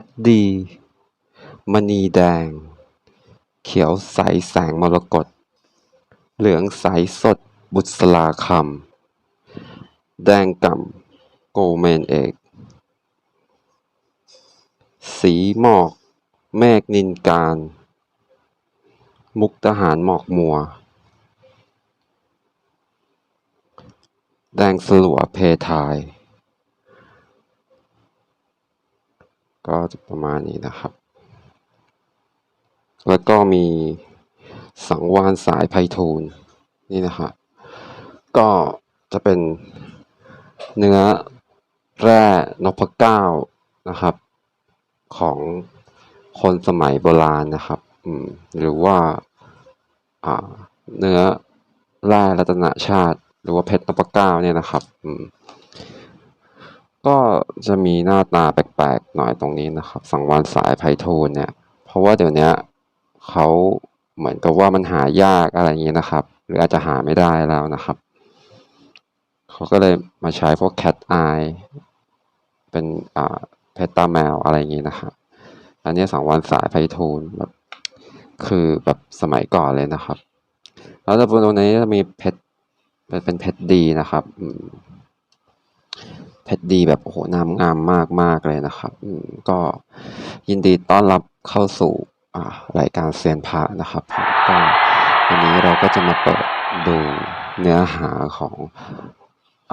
ชรดี มณีแดง เขียวใสแสงมรกต เหลืองใสสดบุษราคำ แดงก่ำโกเมนเอก สีหมอกเมฆนินการ มุกทหารหมอกมัว แดงสลัวเพทาย ก็จะประมาณนี้นะครับ แล้วก็มีสังวานสายไพฑูรย์นี่นะฮะก็จะเป็นเนื้อแร่นพเก้านะครับ ของคนสมัยโบราณนะครับหรือว่าเนื้อแร่รัตนชาติ หรือว่าเพชรนพเก้าเนี่ยนะครับ ก็จะมีหน้าตาแปลกๆหน่อยตรงนี้นะครับ สังวานสายไพฑูรย์เนี่ย เพราะว่าเดี๋ยวนี้เขาเหมือนกับว่ามันหายากอะไรอย่างนี้นะครับ หรืออาจจะหาไม่ได้แล้วนะครับ เขาก็เลยมาใช้พวก cat eye เป็นอ่าเพชรตาแมวอะไรอย่างนี้นะครับอันนี้สังวานสายไพฑูรย์แบบคือแบบสมัยก่อนเลยนะครับ แล้วตรงนี้จะมีเพชรเป็นเพชรดีนะครับ เพชรดีแบบโอ้โหงามงามมากมากเลยนะครับก็ยินดีต้อนรับเข้าสู่รายการเซียนพระนะครับก็วันนี้เราก็จะมาเปิดดูเนื้อหาของอ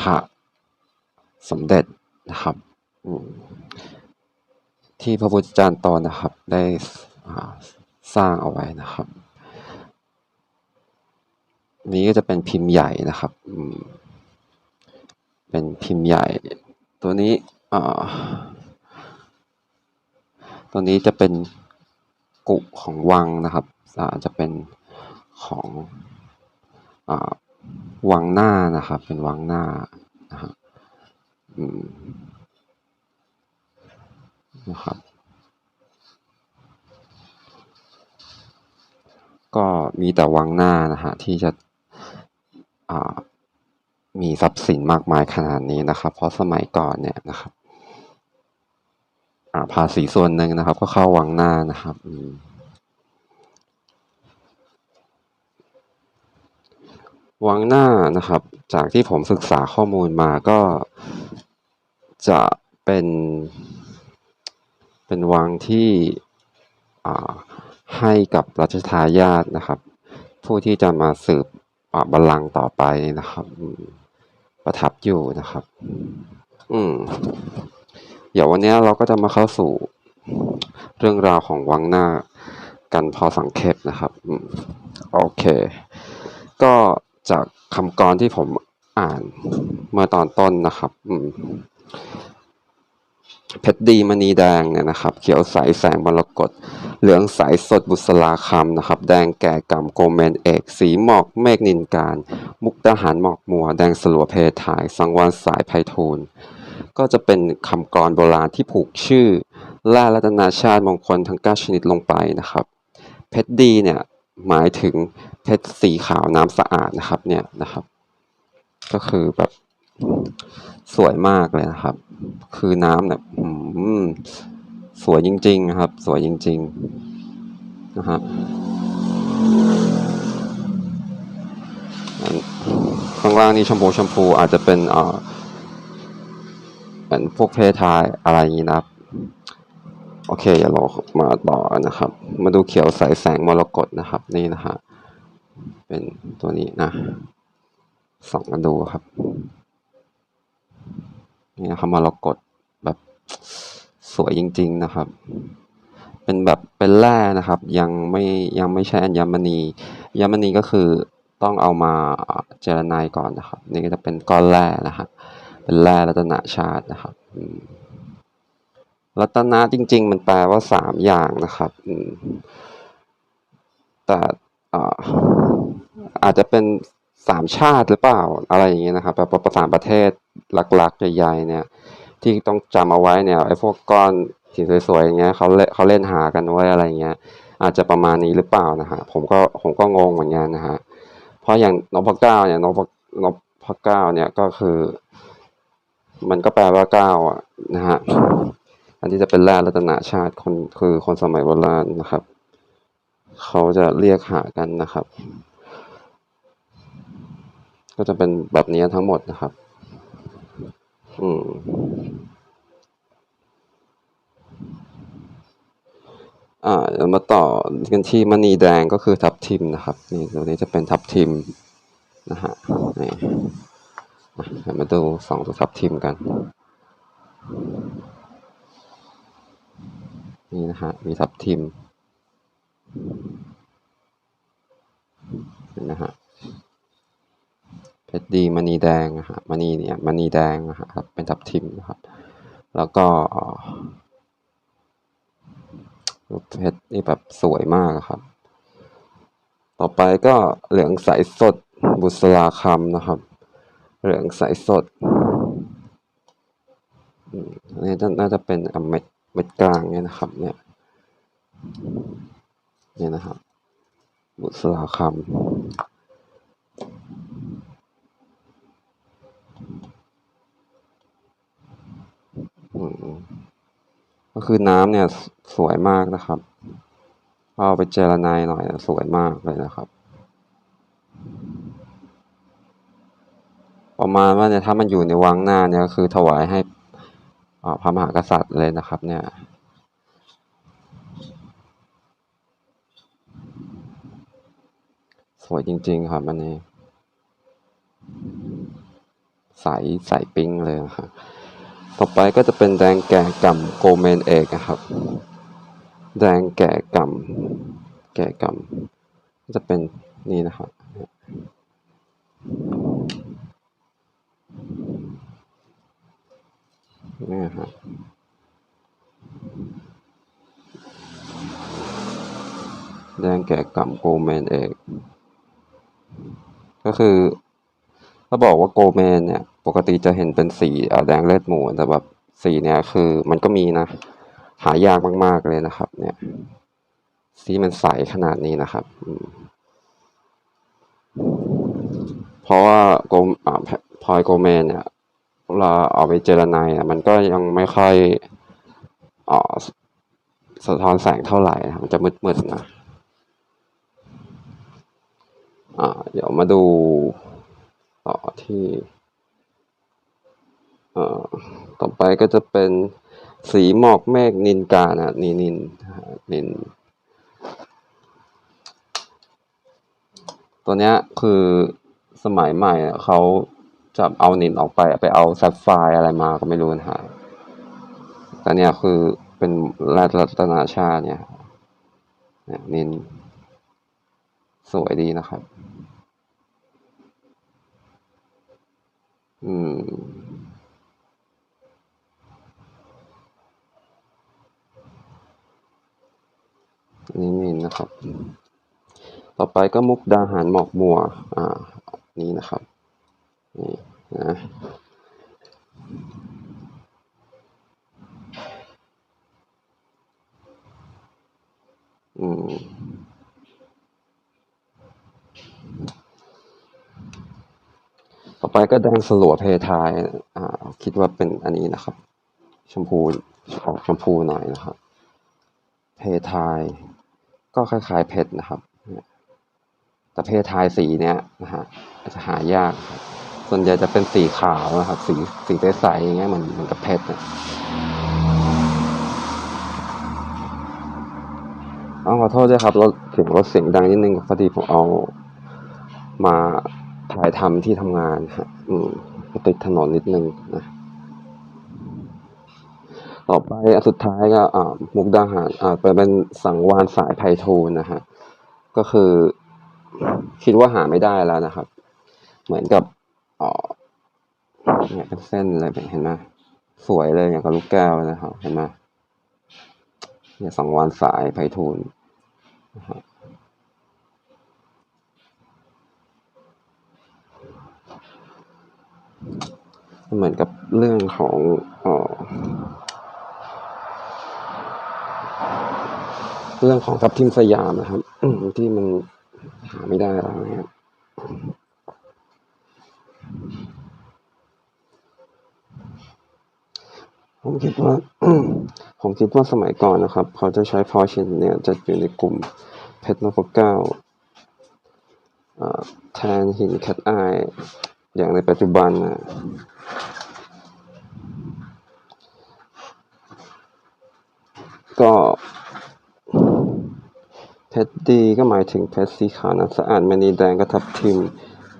พระสมเด็จนะครับที่พระพุทธจารย์ตอนนะครับได้สร้างเอาไว้นะครับ นี้ก็จะเป็นพิมพ์ใหญ่นะครับ เป็นพิมพ์ใหญ่ ตัวนี้ตัวนี้จะเป็นกุของวังนะครับอาจะเป็นของอวังหน้านะครับ เป็นวังหน้านะฮะอืมนะครับ ก็มีแต่วังหน้านะฮะที่จะ มีทรัพย์สินมากมายขนาดนี้นะครับ เพราะสมัยก่อนเนี่ยนะครับภาษีส่วนหนึ่งนะครับ ก็เข้าวังหน้านะครับวังหน้านะครับ จากที่ผมศึกษาข้อมูลมาก็จะเป็น เป็นวังที่ให้กับรัชทายาทนะครับ ผู้ที่จะมาสืบอ่าบัลลังก์ต่อไปนะครับ ประทับอยู่นะครับ อืม เดี๋ยววันนี้เราก็จะมาเข้าสู่เรื่องราวของวังหน้ากันพอสังเขปนะครับโอเค ก็จากคำกรที่ผมอ่านเมื่อตอนต้นนะครับ เพชรดีมณีแดงเนี่ยนะครับ เขียวใสแสงมรกตเหลืองใสสดบุษราคำนะครับ แดงแก่กำโกเมนเอก สีหมอกเมฆนินการ มุกดาหารหมอกมัว แดงสลัวเพทาย สังวานสายไพฑูรย์ก็จะเป็นคำกรโบราณที่ผูกชื่อแร่รัตนาชาติมงคลทั้ง 9 ชนิดลงไปนะครับ เพชรดีเนี่ยหมายถึงเพชรสีขาวน้ำสะอาดนะครับเนี่ยนะครับ ก็คือแบบ สวยมากเลยนะครับ คือน้ำเนี่ยสวยจริงๆครับ สวยจริงๆนะฮะอันข้างล่างนี่ชมพูชมพูอาจจะเป็นเอ่อเหมือนพวกเพทายอะไรอย่างนี้นะครับ โอเคเดี๋ยวเรามาต่อนะครับ มาดูเขียวใสแสงมรกตนะครับ นี่นะฮะเป็นตัวนี้นะส่องกันดูครับ นี่นะครับมรกตแบบสวยจริง ๆนะครับ เป็นแบบเป็นแร่นะครับ ยังไม่ยังไม่ใช่อัญมณีอัญมณีก็คือต้องเอามาเจรไนก่อนนะครับ นี่ก็จะเป็นก้อนแร่นะครับเป็นแร่รัตนชาตินะครับรัตนะจริง ๆ มันแปลว่าสามอย่างนะครับแต่อาจจะเป็น สามชาติหรือเปล่าอะไรอย่างเงี้ยนะครับแบบประสานประเทศหลักๆ ใหญ่ๆเนี่ย ที่ต้องจำเอาไว้เนี่ยไอ้พวกก้อนสีสวยๆอย่างเงี้ยเขาเล่เขาเล่นหากันไว้อะไรเงี้ย อาจจะประมาณนี้หรือเปล่านะฮะผมก็ผมก็งงเหมือนกันนะฮะเพราะอย่างนพเก้าเนี่ยนพนพเก้าเนี่ยก็คือ มันก็แปลว่าเก้าอะนะฮะอันนี้จะเป็นแร่รัตนชาติคนคือคนสมัยโบราณนะครับ เขาจะเรียกหากันนะครับ ก็จะเป็นแบบนี้ทั้งหมดนะครับ อืมอ่ามาต่อกันที่มณีแดงก็คือทับทิมนะครับ นี่ตัวนี้จะเป็นทับทิมนะฮะนี่มาดูสองตัวทับทิมกัน นี่นะฮะมีทับทิมนะฮะ เพชรดีมณีแดงนะฮะมณีเนี่ยมณีแดงนะฮะครับเป็นทับทิมนะครับ แล้วก็ลูกเพชรนี่แบบสวยมากครับ ต่อไปก็เหลืองใสสดบุษราคำนะครับ เหลืองใสสดนนี้น่าจะเป็นอะเม็ดเม็ดกลางเนี่ยนะครับ เนี่ยเนี่ยนะครับ บุษราคำอืม ก็คือน้ำเนี่ยสวยมากนะครับเอาไปเจรนายหน่อยสวยมากเลยนะครับ ประมาณว่าเนี่ยถ้ามันอยู่ในวังหน้าเนี่ยก็คือถวายให้พระมหากษัตริย์เลยนะครับ เนี่ยสวยจริง ๆ ครับอันนี้ ใสใสปิ้งเลยนะครับต่อไปก็จะเป็นแดงแก่กำ่ำโกเมนเอกนะครับ แดงแก่กำ่ำแก่กำ่ำก็จะเป็นนี่นะครับนี่ฮะแดงแก่กำ่ำโกเมนเอก ก็คือ ถ้าบอกว่าโกเมนเนี่ย ปกติจะเห็นเป็นสีอ่าแดงเลือดหมูแต่แบบสีเนี่ยคือมันก็มีนะ หายากมากๆเลยนะครับ เนี่ย สีมันใสขนาดนี้นะครับเพราะว่าโกอ่าพลอยโกเมนเนี่ยเราเอาไปเจรไนายอะมันก็ยังไม่ค่อยอ่าสะท้อนแสงเท่าไหร่มันจะมืดๆนะอ่าเดี๋ยวมาดู ต่อที่เอ่อต่อไปก็จะเป็นสีหมอกเมฆนินกานะนีนินนะฮะนินตัวเนี้ยคือสมัยใหม่เขาจะเอานินออกไปไปเอาแซฟไฟอะไรมาก็ไม่รู้นะฮะแต่เนี่ยคือเป็นแร่รัตนาชาเนี่ยเนี่ยนินสวยดีนะครับ อืม นี่นี่นะครับ ต่อไปก็มุกดาหารหมอกมัว อ่า นี่นะครับ นี่นะอืม ต่อไปก็แดงสลัวเพทายอ่าคิดว่าเป็นอันนี้นะครับ ชมพูออกชมพูหน่อยนะครับ เพทายก็คล้ายๆเพชรนะครับ แต่เพทายสีเนี้ยนะฮะจจะหายากครับส่วนใหญ่จะเป็นสีขาวนะครับ สีสีใสๆอย่างเงี้ยเหมือนเหมือนกับเพชรนะต้องขอโทษด้วยครับรถเสียงรถเสียงดังนิดนึงพอดีผมเอามา ถ่ายทำที่ทำงานฮะอืมติดถนนนิดนึงนะต่อไปอันสุดท้ายก็อ่ามุกดาหารอ่าเป็นสังวานสายไพฑูรย์นะฮะก็คือคิดว่าหาไม่ได้แล้วนะครับ เหมือนกับอ๋อเนี่ยเป็นเส้นเลยเห็นไหมสวยเลยอย่างกับลูกแก้วนะครับ เห็นไหมเนี่ยสังวานสายไพฑูรย์นะฮะ เหมือนกับเรื่องของออเรื่องของทับทิมสยามนะครับที่มันหาไม่ได้แล้วนะครับผมคิดว่าผมคิดว่าสมัยก่อนนะครับ เขาจะใช้พอยชนเนี่ยจะอยู่ในกลุ่มเพชรนพเก้าอ่าแทนหินแคทไอ อย่างในปัจจุบันนะก็เพชรดีก็หมายถึงเพชรสีขาวนะสะอาดมณีแดงก็ทับทิม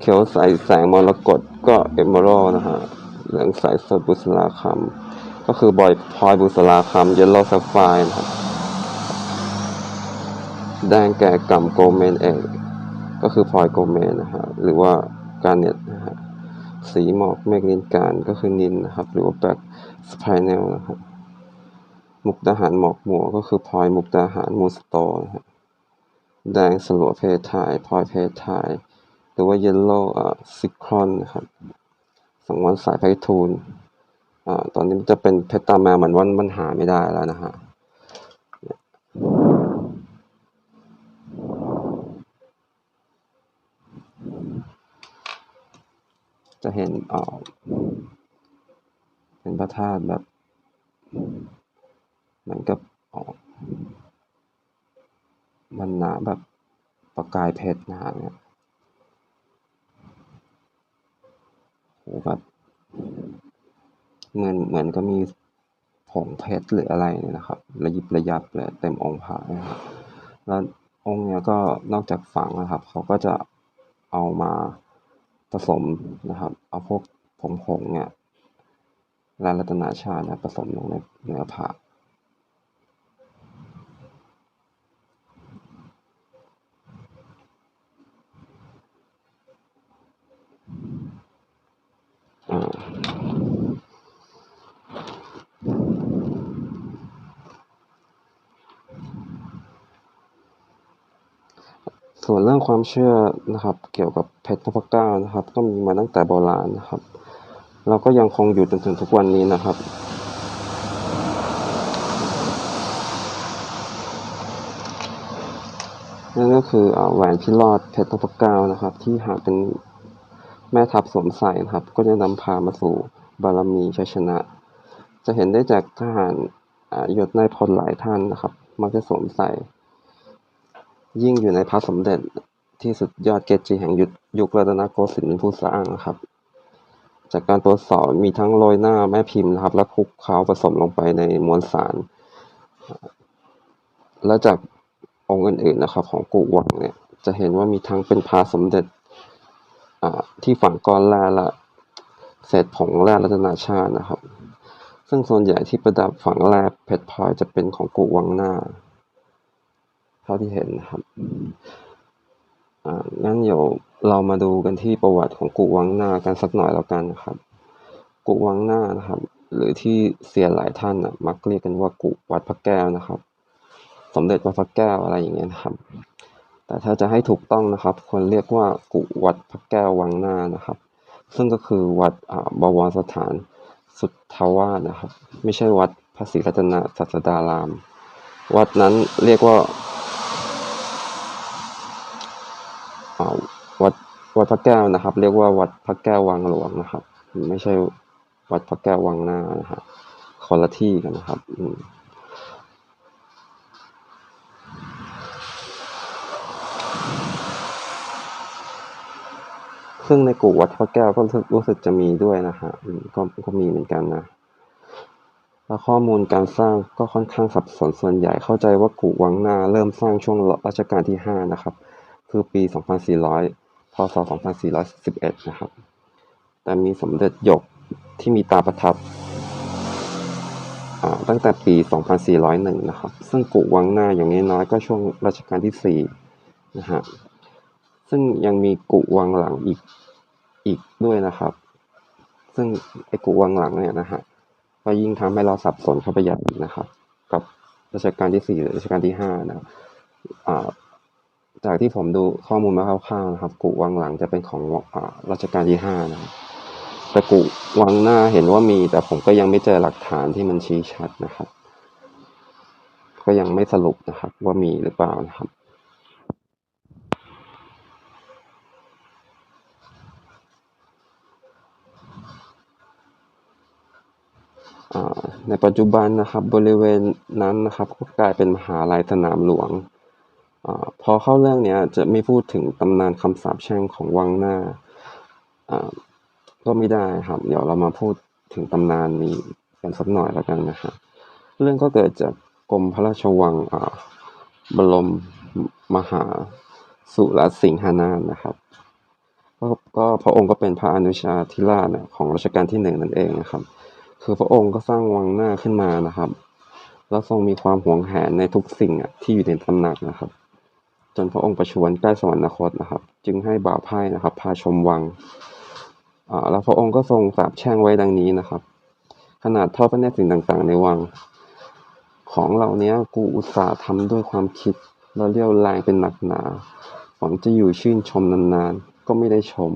เขียวใสแสงมรกตก็เอมเมอรัลนะฮะเหลืองใสสดบุษราคำก็คือบอยพลอยบุษราคำเยลโล่ซัฟไฟนะครับแดงแก่กำโกเมนเอกก็คือพลอยโกเมนนะฮะหรือว่าการเน็ต สีหมอกเมฆนินการก็คือนินนะครับ หรือว่าแบล็กสไปเนลนะครับมุกดาหารหมอกหมัวก็คือพลอยมุกดาหารมูสโตนะฮะแดงสลัวเพทายพลอยเพทายหรือว่าเยลโล่อ่าซิครอนนะครับสังวันสายไพฑูรย์อ่าตอนนี้จะเป็นเพชรตาแมวเหมือนว่ามันหาไม่ได้แล้วนะฮะ จะเห็นอ่าเป็นพระธาตุแบบเหมือนกับอ๋อมันหนาแบบประกายเพชรนะฮะเนี่ยโหแบบเหมือนเหมือนก็มีผงเพชรหรืออะไรเนี่ยนะครับระยิบระยับเลยเต็มองค์พระนะครับแล้วองค์เนี้ยก็นอกจากฝังนะครับ เขาก็จะเอามา ผสมนะครับ เอาพวกผงผงเนี่ยลายรัตนาชาตินะผสมลงในเนื้อผักอ่า ส่วนเรื่องความเชื่อนะครับ เกี่ยวกับเพชรนพเก้านะครับ ก็มีมาตั้งแต่โบราณนะครับ เราก็ยังคงอยู่จนถึงทุกวันนี้นะครับนั่นก็คืออแหวนพิรอดเพชรนพเก้านะครับ ที่หากเป็นแม่ทัพสวมใส่นะครับ ก็จะนำพามาสู่บารมีชัยชนะ จะเห็นได้จากทหารอ่ายศนายพลหลายท่านนะครับ มักจะสวมใส่ ยิ่งอยู่ในพระสมเด็จที่สุดยอดเกจิแห่งยุคยุครัตนโกสินทร์เป็นผู้สร้างนะครับ จากการตรวจสอบมีทั้งโรยหน้าแม่พิมพ์นะครับ และคลุกเคล้าผสมลงไปในมวลสาร และจากองค์อื่นๆนะครับ ของกุวังเนี่ยจะเห็นว่ามีทั้งเป็นพระสมเด็จที่ฝังก้อนแร่และเศษผงแร่รัตนาชาตินะครับ ซึ่งส่วนใหญ่ที่ประดับฝังแร่เพชรพลอยจะเป็นของกุวังหน้า ท่าที่เห็นนะครับงั้นเดี๋ยวเรามาดูกันที่ประวัติของกุวังหน้ากันสักหน่อยแล้วกันนะครับ กุวังหน้านะครับ หรือที่เซียหลายท่านนะมักเรียกกันว่ากุวัดพระแก้วนะครับ สมเด็จวัดพระแก้วอะไรอย่างเงี้ยนะครับ แต่ถ้าจะให้ถูกต้องนะครับควรเรียกว่ากุวัดพระแก้ววังหน้านะครับ ซึ่งก็คือวัดบวรสถานสุทธาวาสนะครับ ไม่ใช่วัดพระศรีรัตนศาสดาราม วัดนั้นเรียกว่า วัดวัดพระแก้วนะครับ เรียกว่าวัดพระแก้ววังหลวงนะครับ ไม่ใช่วัดพระแก้ววังหน้านะครับคนละที่กันนะครับอืมซึ่งในกลุ่มวัดพระแก้วก็รู้สึกรู้สึกจะมีด้วยนะฮะอืมก็ก็มีเหมือนกันนะแล้วข้อมูลการสร้างก็ค่อนข้างสับสนส่วนใหญ่เข้าใจว่ากุวังนาเริ่มสร้างช่วงรัชกาลที่ห้านะครับ คือปี 2400 พศ 2411 นะครับ แต่มีสมเด็จหยกที่มีตาประทับตั้งแต่ปี 2401 นะครับ ซึ่งกุวังหน้าอย่างน้อยๆก็ช่วงรัชกาลที่สี่นะฮะ ซึ่งยังมีกุวังหลังอีกอีกด้วยนะครับ ซึ่งไอ้กุวังหลังเนี่ยนะฮะ ก็ยิ่งทำให้เราสับสนเข้าไปใหญ่นะครับ กับรัชกาลที่สี่หรือรัชกาลที่ห้านะอ่า จากที่ผมดูข้อมูลมาคร่าวๆนะครับ กุวังหลังจะเป็นของอรัชกาลที่ห้านะครับแต่กุวังหน้าเห็นว่ามี แต่ผมก็ยังไม่เจอหลักฐานที่มันชี้ชัดนะครับ ก็ยังไม่สรุปนะครับ ว่ามีหรือเปล่านะครับในปัจจุบันนะครับบริเวณนั้นนะครับ ก็กลายเป็นมหาลัยสนามหลวง พอเข้าเรื่องเนี้ยจะไม่พูดถึงตำนานคำสาปแช่งของวังหน้าก็ไม่ได้ครับ เดี๋ยวเรามาพูดถึงตำนานนี้กันสักหน่อยแล้วกันนะครับเรื่องก็เกิดจากกรมพระราชวังบรมมหาสุรสิงหนานะครับก็ก็พระองค์ก็เป็นพระอนุชาธิราชของรัชกาลที่หนึ่งนั่นเองนะครับ คือพระองค์ก็สร้างวังหน้าขึ้นมานะครับ แล้วทรงมีความหวงแหนในทุกสิ่งที่อยู่ในตำหนักนะครับ จนพระองค์ประชวรใกล้สวรรคตนะครับ จึงให้บ่าวไพ่นะครับ พาชมวังอ่าแล้วพระองค์ก็ทรงสาปแช่งไว้ดังนี้นะครับ ขนาดทอดพระเนตรสิ่งต่าง ๆ ในวัง ของเหล่านี้กูอุตส่าห์ทำด้วยความคิดและเรียวแรงเป็นหนักหนาหวังจะอยู่ชื่นชมนานๆ ก็ไม่ได้ชม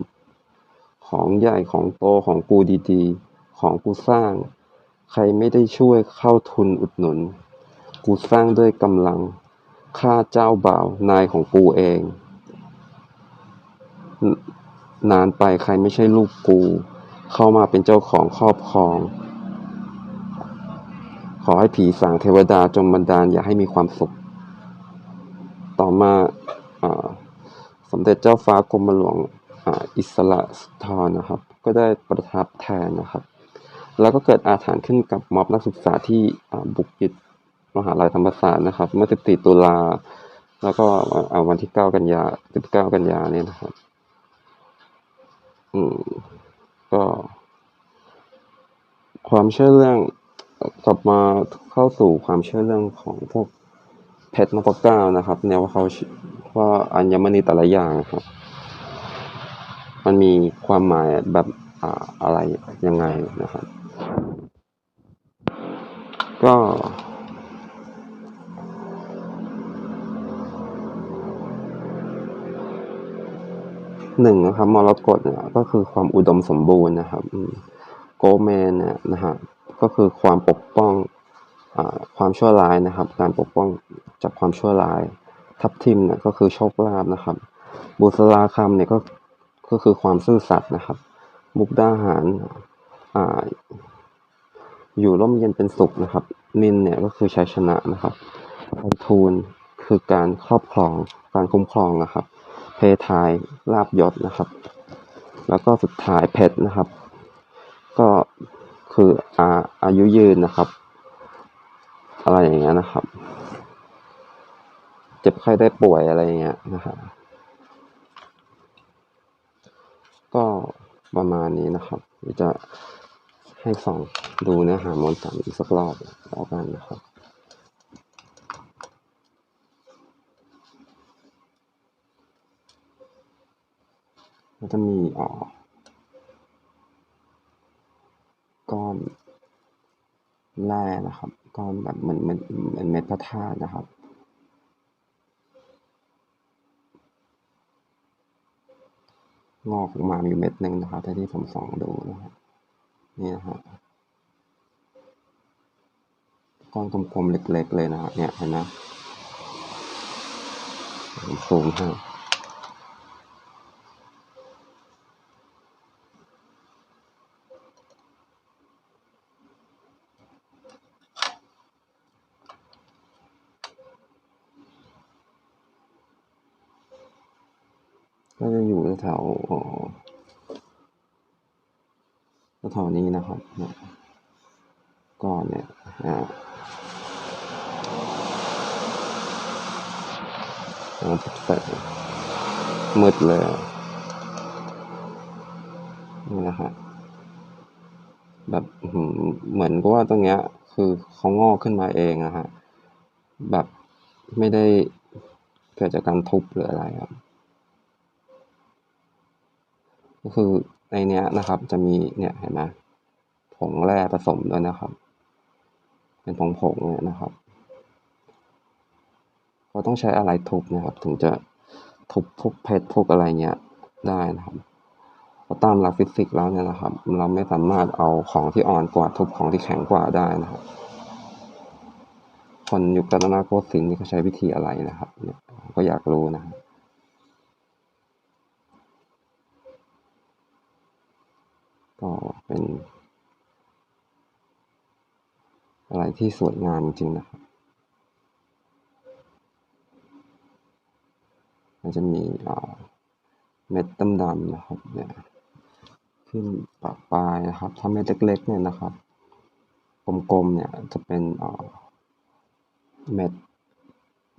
ของใหญ่ของโตของกูดีๆ ของกูสร้าง ใครไม่ได้ช่วยเข้าทุนอุดหนุน กูสร้างด้วยกำลัง ข้าเจ้าบ่าว นายของกูเองนนานไปใครไม่ใช่ลูกกู เข้ามาเป็นเจ้าของครอบครอง ขอให้ผีสางเทวดาจงบันดาลอย่าให้มีความสุข ต่อมาอสมเด็จเจ้าฟ้ากรมหลวงออิสระสุนทรนะครับ ก็ได้ประทับแทนนะครับ แล้วก็เกิดอาถรรพ์ขึ้นกับม็อบนักศึกษาที่บุกยึด มหาลัยธรรมศาสตร์นะครับ เมื่อ 14 ตุลา แล้วก็เอาวันที่ 9 กันยา 19 กันยาเนี่ยนะครับ อืม ก็ ความเชื่อเรื่องกลับมาเข้าสู่ความเชื่อเรื่องของพวกเพชรนพเก้านะครับแนวว่าเขาว่าอัญมณีแต่ละอย่างครับ มันมีความหมายแบบอ่าอะไรยังไงนะครับ ก็ หนึ่งนะครับมรกตเนี่ยก็คือความอุดมสมบูรณ์นะครับโกแมนเนี่ยนะฮะก็คือความปกป้องอความชั่วร้ายนะครับ การปกป้องจากความชั่วร้าย ทับทิมเนี่ยก็คือโชคลาภนะครับ บุษราคำเนี่ยก็ก็คือความซื่อสัตย์นะครับ มุกดาหารอ่าอยู่ร่มเย็นเป็นสุขนะครับ นินเนี่ยก็คือชัยชนะนะครับไพฑูรย์คือการครอบครองการคุ้มครองนะครับ เพทายลาบยศนะครับ แล้วก็สุดท้ายเพชรนะครับ ก็คืออาอายุยืนนะครับ อะไรอย่างเงี้ยนะครับ เจ็บไข้ได้ป่วยอะไรอย่างเงี้ยนะครับก็ประมาณนี้นะครับ จะให้ส่องดูเนื้อหามวลสารอีกสักรอบแล้วกันนะครับ ก็จะมีอ่อก้อนแร่นะครับ ก้อนแบบเหมือนเหมือนเหมือนเม็ดพระธาตุนะครับงอกออกมามีเม็ดหนึ่งนะครับแต่ที่ผมส่องดูนะครับนี่นะฮะก้อนกลมๆเล็กๆเลยนะครับเนี่ยเห็นไหมผมซูมให้ก็จะอยู่แถวแถวนี้นะครับก้อนเนี่ยอ่าอ่าใส่มืดเลย นี่นะฮะแบบเหมือนกับว่าตรงเนี้ย คือเขางอกขึ้นมาเองอะฮะ แบบไม่ได้เกิดจากการทุบหรืออะไรครับ ก็คือในเนี้ยนะครับ จะมีเนี่ยเห็นไหมผงแร่ผสมด้วยนะครับ เป็นผงผงๆเนี่ยนะครับเราต้องใช้อะไรทุบนะครับ ถึงจะทุบพวกเพชรพวกอะไรเงี้ยได้นะครับเพราะตามหลักฟิสิกส์แล้วเนี่ยนะครับ เราไม่สามารถเอาของที่อ่อนกว่าทุบของที่แข็งกว่าได้นะครับ คนยุครัตนโกสินทร์นี่เขาใช้วิธีอะไรนะครับ เนี่ยก็อยากรู้นะครับ ก็เป็น อะไรที่สวยงามจริงนะครับมันจะมีเม็ดดำๆนะครับเนี่ยขึ้นปากปลายนะครับถ้าเม็ดเล็กๆเนี่ยนะครับกลมๆเนี่ยจะเป็นเม็ด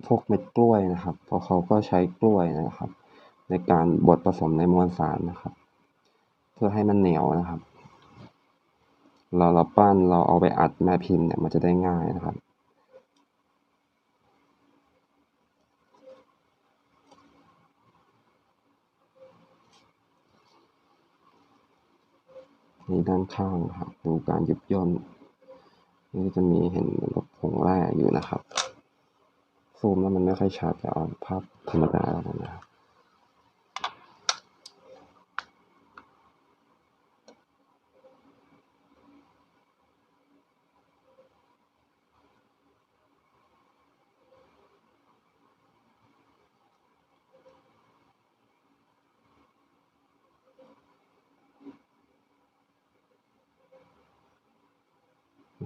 พวกเม็ดกล้วยนะครับ เพราะเขาก็ใช้กล้วยนะครับ ในการบดผสมในมวลสารนะครับ เพื่อให้มันเหนียวนะครับ เราเราปั้นเราเอาไปอัดแม่พิมพ์เนี่ยมันจะได้ง่ายนะครับนี่ด้านข้างครับดูการยุบย่นนี่จะมีเห็นเหมือนกับผงแร่อยู่นะครับ ซูมแล้วมันไม่ค่อยชัดจะเอาภาพธรรมดาแล้วนะครับ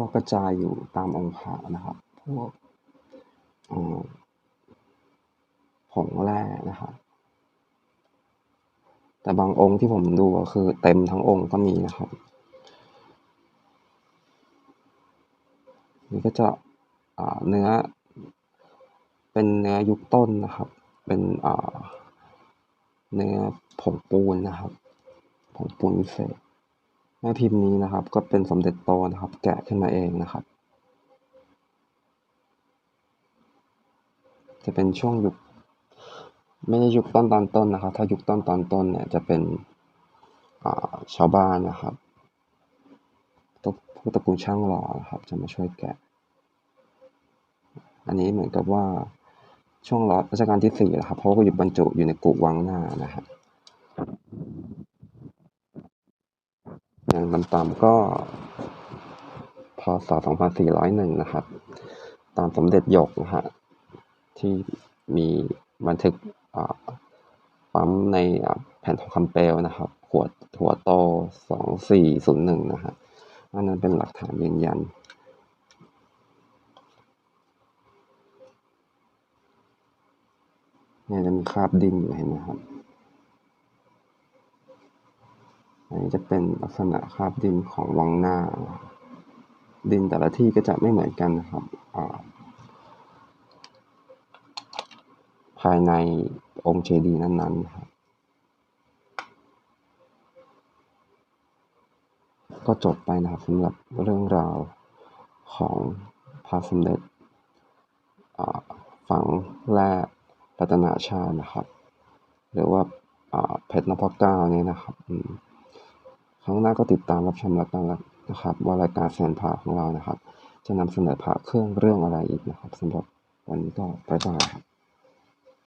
ก็กระจายอยู่ตามองค์พระนะครับ พวกผงแร่นะครับ แต่บางองค์ที่ผมดูก็คือเต็มทั้งองค์ก็มีนะครับ นี่ก็จะเนื้อเป็นเนื้อยุคต้นนะครับ เป็นเนื้อผงปูนนะครับ ผงปูนวิเศษ แม่พิมพ์นี้นะครับ ก็เป็นสมเด็จโตนะครับ แกะขึ้นมาเองนะครับ จะเป็นช่วงยุคไม่ใช่ยุคต้นตอนต้นนะครับ ถ้ายุคต้นตอนต้นเนี่ยจะเป็นาชาวบ้านนะครับตพวกตระกูลช่างหล่อนะครับ จะมาช่วยแกะ อันนี้เหมือนกับว่าช่วงรัชกาลที่สี่นะครับเพราะว่าอยู่บรรจุอยู่ในกุวังหน้านะครับ อย่างต่ำๆก็พศ2401 นะครับ ตามสมเด็จหยกนะฮะที่มีบันทึกปั๊มในแผ่นทองคำเปลวนะครับ หัวหัวโต 2401 นะฮะอันนั้นเป็นหลักฐานยืนยัน เนี่ยจะมีคราบดินอยู่เห็นไหมครับ อันนี้จะเป็นลักษณะคราบดินของวังหน้า ดินแต่ละที่ก็จะไม่เหมือนกันนะครับ ภายในองค์เจดีย์นั้นๆนะครับก็จบไปนะครับสำหรับเรื่องราวของพระสมเด็จฝังแร่รัตนาชาตินะครับ หรือว่าเพชรนพเก้าเนี่ยนะครับ ครั้งหน้าก็ติดตามรับชมรับกันนะครับ ว่ารายการแสนพาของเรานะครับ จะนำเสนอพระเครื่องเรื่องอะไรอีกนะครับสำหรับวันนี้ก็ไปต่อครับ